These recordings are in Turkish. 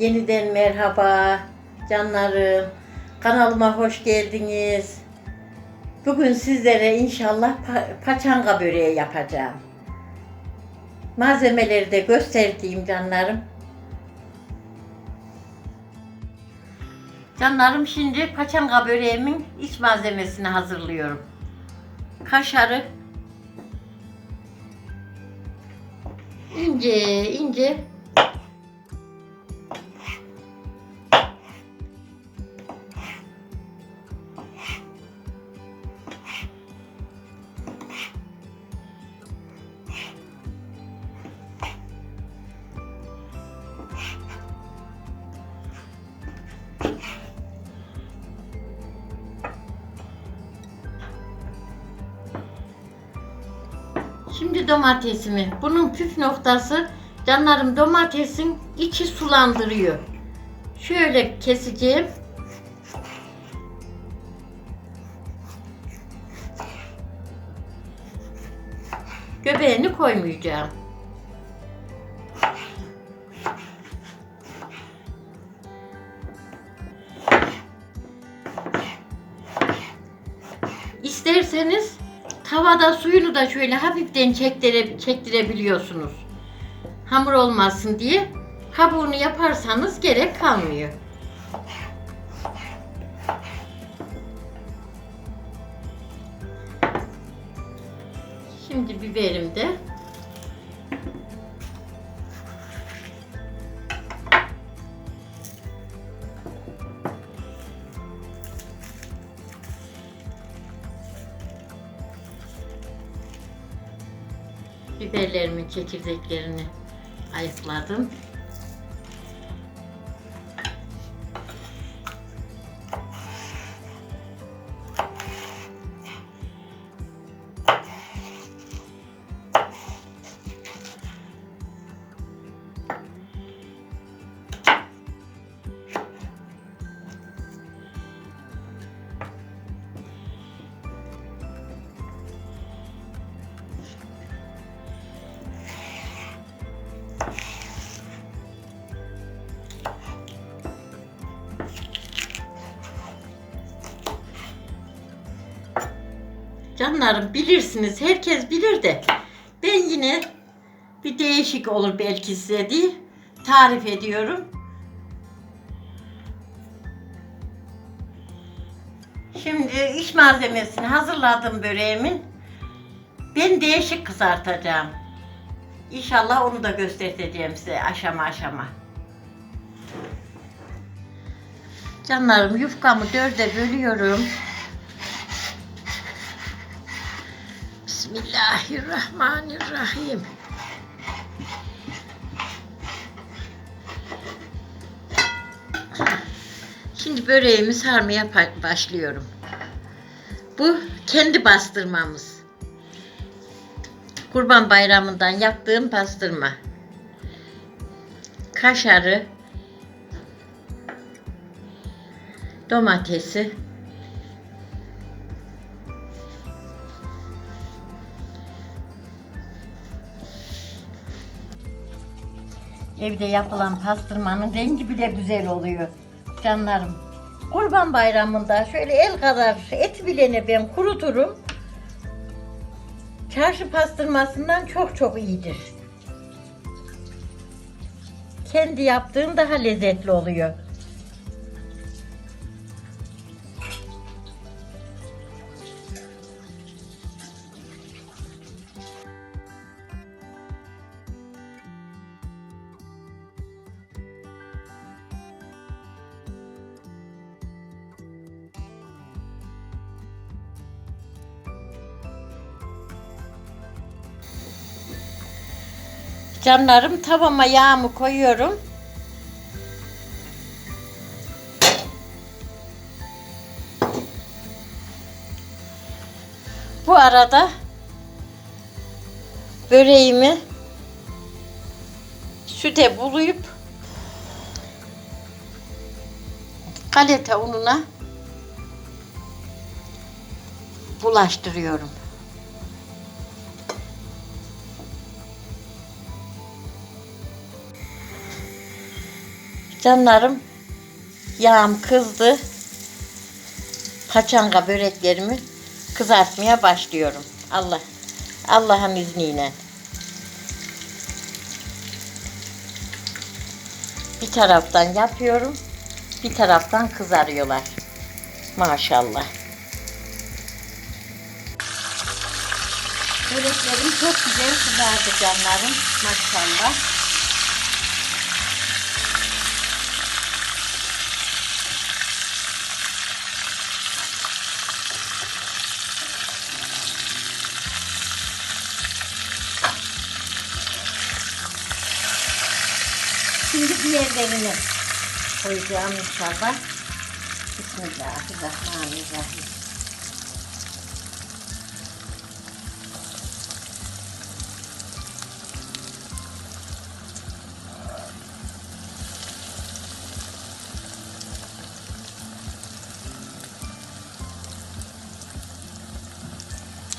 Yeniden merhaba canlarım. Kanalıma hoş geldiniz. Bugün sizlere inşallah pa- paçanga böreği yapacağım. Malzemeleri de gösterdiğim canlarım. Canlarım şimdi paçanga böreğimin iç malzemesini hazırlıyorum. Kaşarı ince ince Şimdi domatesimi. Bunun püf noktası canlarım domatesin içi sulandırıyor. Şöyle keseceğim. Göbeğini koymayacağım. İsterseniz tavada suyunu da şöyle hafiften çektire, çektirebiliyorsunuz. Hamur olmasın diye. Kabuğunu yaparsanız gerek kalmıyor. Şimdi biberim de biberlerimin çekirdeklerini ayıkladım. Canlarım bilirsiniz, herkes bilir de ben yine bir değişik olur belki size diye tarif ediyorum. Şimdi iç malzemesini hazırladım böreğimin. Ben değişik kızartacağım. İnşallah onu da göstereceğim size aşama aşama. Canlarım yufkamı dörde bölüyorum. Bismillahirrahmanirrahim. Şimdi böreğimi sarmaya başlıyorum. Bu kendi bastırmamız. Kurban Bayramı'ndan yaptığım pastırma. Kaşarı, domatesi, Evde yapılan pastırmanın rengi bile güzel oluyor. Canlarım. Kurban bayramında şöyle el kadar et bilene ben kuruturum. Çarşı pastırmasından çok çok iyidir. Kendi yaptığın daha lezzetli oluyor. Canlarım tavama yağımı koyuyorum. Bu arada böreğimi süte bulayıp galeta ununa bulaştırıyorum. Canlarım yağım kızdı. Paçanga böreklerimi kızartmaya başlıyorum. Allah Allah'ın izniyle. Bir taraftan yapıyorum, bir taraftan kızarıyorlar. Maşallah. Böreklerim çok güzel kızardı canlarım. Maşallah. Şimdi diğerlerini koyacağım inşallah. Bismillahirrahmanirrahim.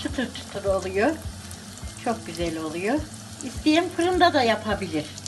Çıtır çıtır oluyor. Çok güzel oluyor. İsteyen fırında da yapabilir.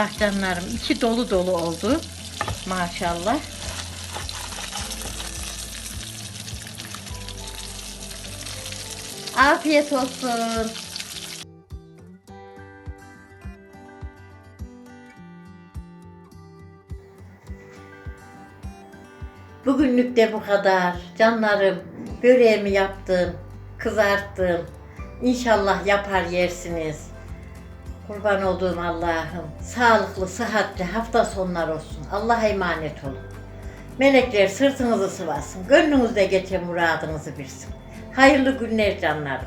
Bak canlarım içi dolu dolu oldu. Maşallah. Afiyet olsun. Bugünlük de bu kadar. Canlarım, böreğimi yaptım, kızarttım. İnşallah yapar yersiniz. Kurban olduğum Allah'ım. Sağlıklı, sıhhatli hafta sonlar olsun. Allah'a emanet olun. Melekler sırtınızı sıvasın. Gönlünüzde geçen muradınızı bilsin. Hayırlı günler canlarım.